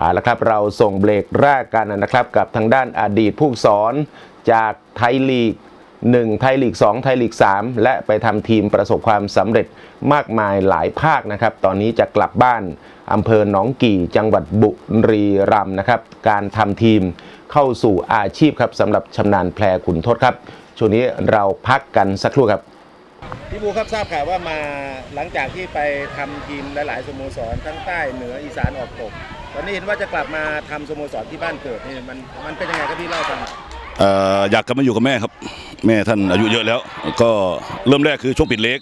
เอาละครับเราส่งเบรกแรกกันนะครับ กับทางด้านอดีตผู้สอนจากไทยลีก 1 ไทยลีก 2 ไทยลีก 3 และไปทำทีมประสบความสำเร็จมากมายหลายภาคนะครับ ตอนนี้จะกลับบ้านอำเภอหนองกี่จังหวัดบุรีรัมย์นะครับ การทำทีมเข้าสู่อาชีพครับสำหรับชำนาญแพรขุนทศครับ ช่วงนี้เราพักกันสักครู่ครับ พี่บูครับทราบข่าวว่ามาหลังจากที่ไปทำทีมหลายๆสโมสรทั้งใต้เหนืออีสานออกตกตอนนี้เห็นว่าจะกลับมาทำสโมสรที่บ้านเกิดนี่มันมันเป็นยังไงครับพี่เล่าให้ฟังหน่อยากกลับมาอยู่กับแม่ครับ แม่ท่านอายุเยอะแล้ว ก็เริ่มแรกคือช่วงปิดเล็ก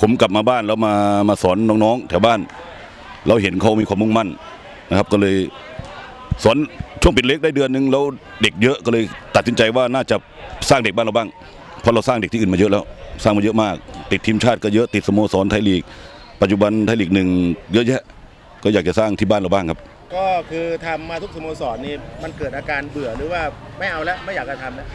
ผมกลับมาบ้านแล้วมามาสอนน้องๆแถวบ้าน เราเห็นเขามีความมุ่งมั่นนะครับ ก็เลยสอนช่วงปิดเล็กได้เดือนหนึงแล้วเด็กเยอะก็เลยตัดสินใจว่าน่าจะสร้างเด็กบ้านเราบ้างเพราะเราสร้างเด็กที่อื่นมาเยอะแล้ว สร้างมาเยอะมาก ติดทีมชาติก็เยอะติดสโมสรไทยลีก ปัจจุบันไทยลีกหนึ่งเยอะแยะก็อยากจะสร้างที่บ้านเราบ้างครับ ก็คือทำมาทุกสโมสรนี่มันเกิดอาการเบื่อหรือว่าไม่เอาแล้วไม่อยากจะทำแล้ว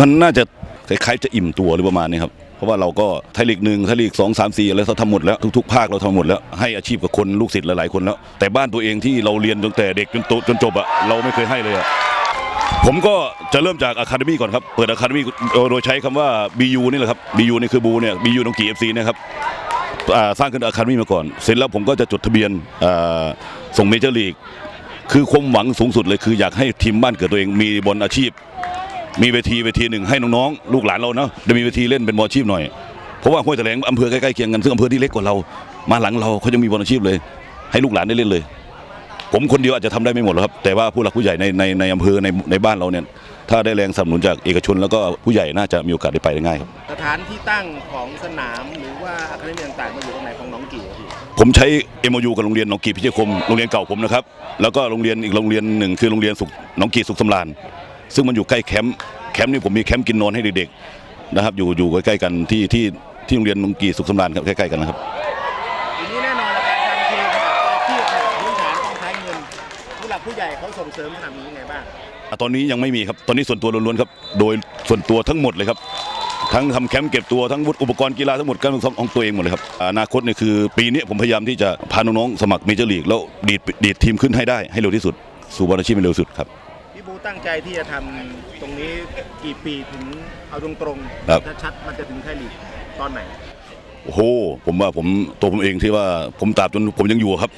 มันน่าจะคล้ายๆจะอิ่มตัวหรือประมาณนี้ครับเพราะว่าเราก็ไทยลีกหนึ่งไทยลีกสองสามสี่อะไรเราทำหมดแล้วทุกๆภาคเราทำหมดแล้วให้อาชีพกับคนลูกศิษย์หลายๆคนแล้ว แต่บ้านตัวเองที่เราเรียนตั้งแต่เด็กจนโตจนจบอะเราไม่เคยให้เลยอะ ผมก็จะเริ่มจากอะคาเดมี่ก่อนครับ เปิดอะคาเดมี่โดยใช้คำว่า BU นี่แหละครับ BU นี่คือบูเนี่ย BU ตรงกีเอฟซีนะครับสร้างขึ้นอะคาเดมี่มาก่อน เสร็จแล้วผมก็จะจดทะเบียนส่งเมเจอร์ลีก คือความหวังสูงสุดเลยคืออยากให้ทีมบ้านเกิดตัวเองมีบอลอาชีพ มีเวทีเวทีหนึ่งให้น้องๆ ลูกหลานเราเนาะได้มีเวทีเล่นเป็นบอลอาชีพหน่อย เพราะว่าห้วยแถลงอำเภอใกล้ๆเคียงกันซึ่งอำเภอที่เล็กกว่าเรา มาหลังเราเขายังมีบอลอาชีพเลย ให้ลูกหลานได้เล่นเลย ผมคนเดียวอาจจะทำได้ไม่หมดหรอกครับ แต่ว่าผู้หลักผู้ใหญ่ในในในอำเภอในในบ้านเราเนี่ยถ้าได้แรงสนับสนุนจากเอกชน แล้วก็ผู้ใหญ่น่าจะมีโอกาสได้ไปได้ง่ายครับสถานที่ตั้งของสนามหรือว่าอาคาเดมี่ต่างๆมาอยู่ตรงไหนของน้องกี่ครับพี่ผมใช้ MOU กับโรงเรียนหนองกีพิเชษคมโรงเรียนเก่าผมนะครับแล้วก็โรงเรียนอีกโรงเรียนหนึ่งคือโรงเรียนสุขหนองกีสุขสำราญซึ่งมันอยู่ใกล้แคมป์แคมป์นี่ผมมีแคมป์กินนอนให้เด็กๆนะครับอยู่อยู่ใกล้ๆกันที่ที่ที่โรงเรียนหนองกีสุขสำราญครับใกล้ๆกันนะครับ ทีนี้แน่นอนแล้วการทำทีมอาชีพเนี่ยพื้นฐานต้องใช้เงิน ผู้หลักผู้ใหญ่เขาส่งเสริมสนามนี้ยังไงบ้างอะตอนนี้ยังไม่มีครับ ตอนนี้ส่วนตัวล้วนๆครับ โดยส่วนตัวทั้งหมดเลยครับ ทั้งทำแคมป์เก็บตัวทั้งอุปกรณ์กีฬาทั้งหมดการฝึกซ้อมของตัวเองหมดเลยครับ อนาคตเนี่ยคือปีนี้ผมพยายามที่จะพาน้องๆสมัครเมเจอร์ลีกแล้วดีดดีดทีมขึ้นให้ได้ให้เร็วที่สุด สู่บอลอาชีพให้เร็วที่สุดครับ พี่บูตั้งใจที่จะทำตรงนี้กี่ปีถึงเอาตรงครับๆชัดๆมันจะถึงไทยลีกตอนไหน โอ้โห ผมว่าผมตัวผมเองที่ว่าผมตราบจนผมยังอยู่ครับ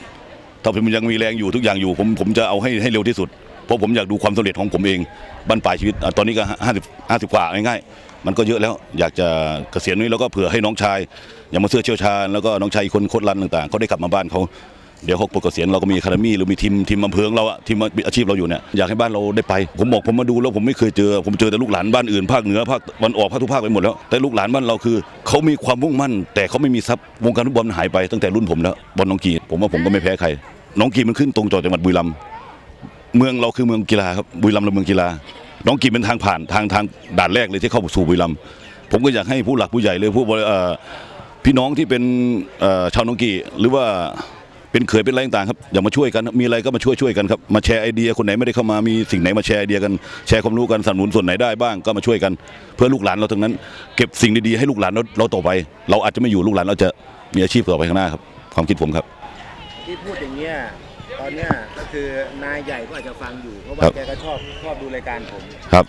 ถ้าผมยังมีแรงอยู่ทุกอย่างอยู่ผมผมจะเอาให้ให้เร็วที่สุด เพราะผมอยากดูความสำเร็จของผมเองบั้นปลายชีวิตอะตอนนี้ก็ห้าสิบห้าสิบกว่าง่ายๆมันก็เยอะแล้วอยากจะเกษียณนี้แล้วก็เผื่อให้น้องชาย อย่างมาเสื้อเชี่ยวชาญแล้วก็น้องชายอีกคนโคตรรันต่างๆเขาได้กลับมาบ้านเขาเดี๋ยวเขาปลดเกษียณเราก็มีคารมี่หรือมีทีมทีมอำเภอของเราอะทีมอาชีพเราอยู่เนี่ยอยากให้บ้านเราได้ไป ผมบอกผมมาดูแล้วผมไม่เคยเจอ ผมเจอแต่ลูกหลานบ้านอื่นภาคเหนือภาคตะวันออกภาคทุกภาคไปหมดแล้วแต่ลูกหลานบ้านเราคือเขามีความมุ่งมั่น แต่เขาไม่มีทรัพย์วงการฟุตบอลหายไปตั้งแต่รุ่นผมแล้วบอลน้องกีผมว่าผมก็ไม่แพ้ใคร น้องกีมันขึ้นตรงต่อจังหวัดบุรีรัมย์เมืองเราคือเมืองกีฬาครับบุรีรัมย์เราเมืองกีฬา น้องกีเป็นทางผ่านทางทางด่านแรกเลยที่เข้าสู่บุรีรัมย์ผมก็อยากให้ผู้หลักผู้ใหญ่เลยผู้พี่น้องที่เป็นชาวน้องกีหรือว่าเป็นเขยเป็นอะไรต่างๆครับอย่ามาช่วยกันมีอะไรก็มาช่วยช่วยกันครับมาแชร์ไอเดียคนไหนไม่ได้เข้ามามีสิ่งไหนมาแชร์ไอเดียกันแชร์ความรู้กันสนับสนุนส่วนไหนได้บ้างก็มาช่วยกัน เพื่อลูกหลานเราทั้งนั้น เก็บสิ่งดีๆให้ลูกหลานเราเราต่อไป เราอาจจะไม่อยู่ลูกหลานเราจะมีอาชีพต่อไปข้างหน้าครับความคิดผมครับ ที่พูดอย่างเงี้ยตอนเนี้ยก็คือนายใหญ่ก็อาจจะฟังอยู่เพราะครัว่าบแกก็ชอบชอบดูรายการผมครับ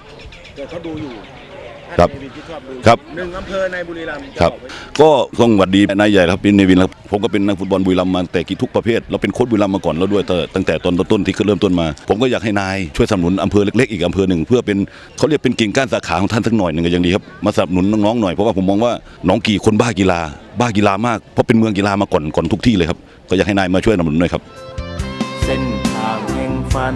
เกิดเขาดูอยู่ท่าน ครับเนวินที่ชอบดูครับหนึ่งอำเภอในบุรีรัมย์จะครับอกไว้ก็ต้องหวัดดีนายใหญ่ครับเป็นเนวินครับผมก็เป็นนักฟุตบอลบุรีรัมย์มาแต่กี่ทุกประเภทเราเป็นโค้ชบุรีรัมย์มาก่อนแล้วด้วยแต่ตั้งแต่ตอนต้นๆที่เริ่มต้นมา ผมก็อยากให้นายช่วยสนับสนุนอำเภอเล็กๆอีกอำเภอหนึ่งเพื่อเป็นเขาเรียกเป็นกิ่งก้านสาขาของท่านสักหน่อยหนึ่งก็ยังดีครับมาสนับสนุนน้องๆหน่อยเพราะว่าผมมองว่าน้องกี่คนบ้ากีฬา บ้ากีฬามากเพราะเป็นเมืองกีฬามาก่อนก่อนทุกที่เลยครับก็อยากให้นายมาช่วยสนับสนุนหน่อยครับเส้นทางแห่งฝัน